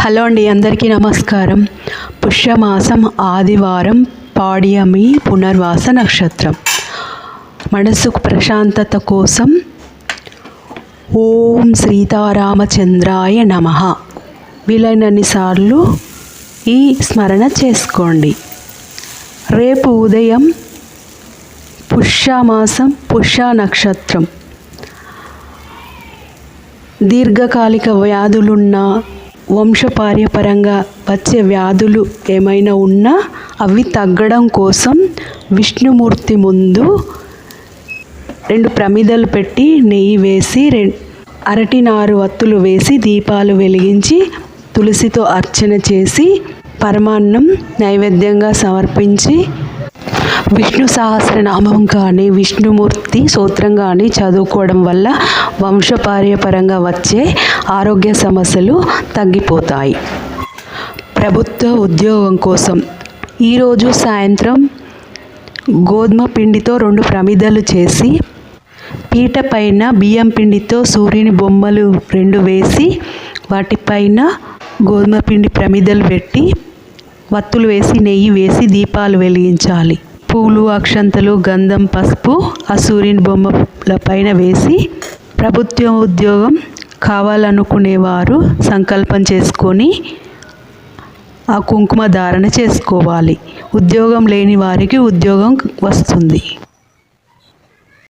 Hello అండి అందరికీ నమస్కారం. పుష్యమాసం ఆదివారం పాడియమి పునర్వాస నక్షత్రం. మనసుకు ప్రశాంతత కోసం ఓం సీతారామచంద్రాయ నమ. వీలైనన్నిసార్లు ఈ స్మరణ చేసుకోండి. రేపు ఉదయం పుష్యమాసం పుష్య నక్షత్రం. దీర్ఘకాలిక వ్యాధులున్న వంశపార్యపరంగా వచ్చే వ్యాధులు ఏమైనా ఉన్నా అవి తగ్గడం కోసం విష్ణుమూర్తి ముందు రెండు ప్రమిదలు పెట్టి నెయ్యి వేసి రె అరటి నారు వత్తులు వేసి దీపాలు వెలిగించి తులసితో అర్చన చేసి పరమాన్నం నైవేద్యంగా సమర్పించి విష్ణు సహస్రనామం కానీ విష్ణుమూర్తి సూత్రం కానీ చదువుకోవడం వల్ల వంశపార్యపరంగా వచ్చే ఆరోగ్య సమస్యలు తగ్గిపోతాయి. ప్రభుత్వ ఉద్యోగం కోసం ఈరోజు సాయంత్రం గోధుమ పిండితో రెండు ప్రమిదలు చేసి పీట పైన బియ్యం పిండితో సూర్యుని బొమ్మలు రెండు వేసి వాటిపైన గోధుమ పిండి ప్రమిదలు పెట్టి వత్తులు వేసి నెయ్యి వేసి దీపాలు వెలిగించాలి. పూలు అక్షంతలు గంధం పసుపు ఆ సూర్యుని బొమ్మల పైన వేసి ప్రభుత్వ ఉద్యోగం కావాలనుకునేవారు సంకల్పం చేసుకొని ఆ కుంకుమ ధారణ చేసుకోవాలి. ఉద్యోగం లేని వారికి ఉద్యోగం వస్తుంది.